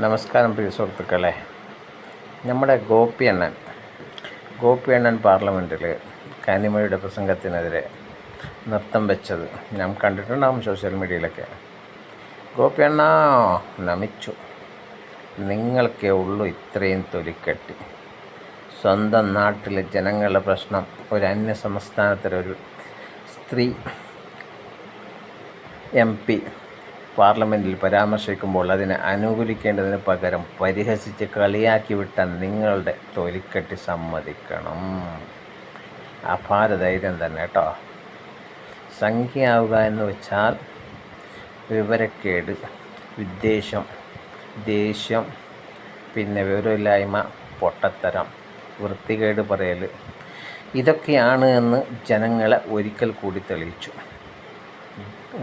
നമസ്കാരം പ്രിയ സുഹൃത്തുക്കളെ. നമ്മുടെ ഗോപി അണ്ണൻ ഗോപി അണ്ണൻ പാർലമെന്റിൽ കാനിമയുടെ പ്രസംഗത്തിനെതിരെ നൃത്തം വെച്ചത് ഞാൻ കണ്ടിട്ടുണ്ടാകും സോഷ്യൽ മീഡിയയിലൊക്കെ. ഗോപി അണ്ണ നമിച്ചു. നിങ്ങൾക്കേ ഉള്ളൂ ഇത്രയും തൊലിക്കെട്ടി. സ്വന്തം നാട്ടിലെ ജനങ്ങളുടെ പ്രശ്നം ഒരു അന്യ സംസ്ഥാനത്തിലൊരു സ്ത്രീ എം പി പാർലമെന്റിൽ പരാമർശിക്കുമ്പോൾ അതിനെ അനുകൂലിക്കേണ്ടതിന് പകരം പരിഹസിച്ച് കളിയാക്കി വിട്ട നിങ്ങളുടെ തൊലിക്കെട്ടി സമ്മതിക്കണം. അപാര ധൈര്യം തന്നെ കേട്ടോ. സംഖ്യയാവുക എന്ന് വെച്ചാൽ വിവരക്കേട് വിദ്വേഷം ദേഷ്യം പിന്നെ വിവരമില്ലായ്മ പൊട്ടത്തരം വൃത്തികേട് പറയൽ. ഇതൊക്കെയാണ് എന്ന് ജനങ്ങളെ ഒരിക്കൽ കൂടി തെളിയിച്ചു.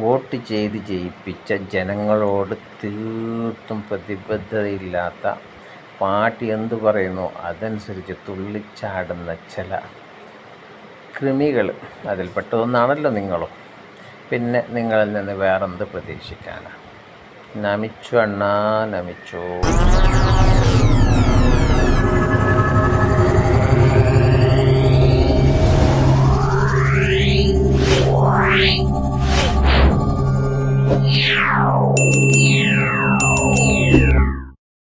വോട്ട് ചെയ്ത് ജയിപ്പിച്ച ജനങ്ങളോട് തീർത്തും പ്രതിബദ്ധതയില്ലാത്ത പാർട്ടി എന്തു പറയുന്നു? അതനുസരിച്ച് തുള്ളിച്ചാടുന്ന ചില കൃമികൾ അതിൽപ്പെട്ടതൊന്നാണല്ലോ നിങ്ങളും. പിന്നെ നിങ്ങളിൽ നിന്ന് വേറെന്ത് പ്രതീക്ഷിക്കാനാണ് നമിച്ചു അണ്ണാ നമിച്ചു. Yeah.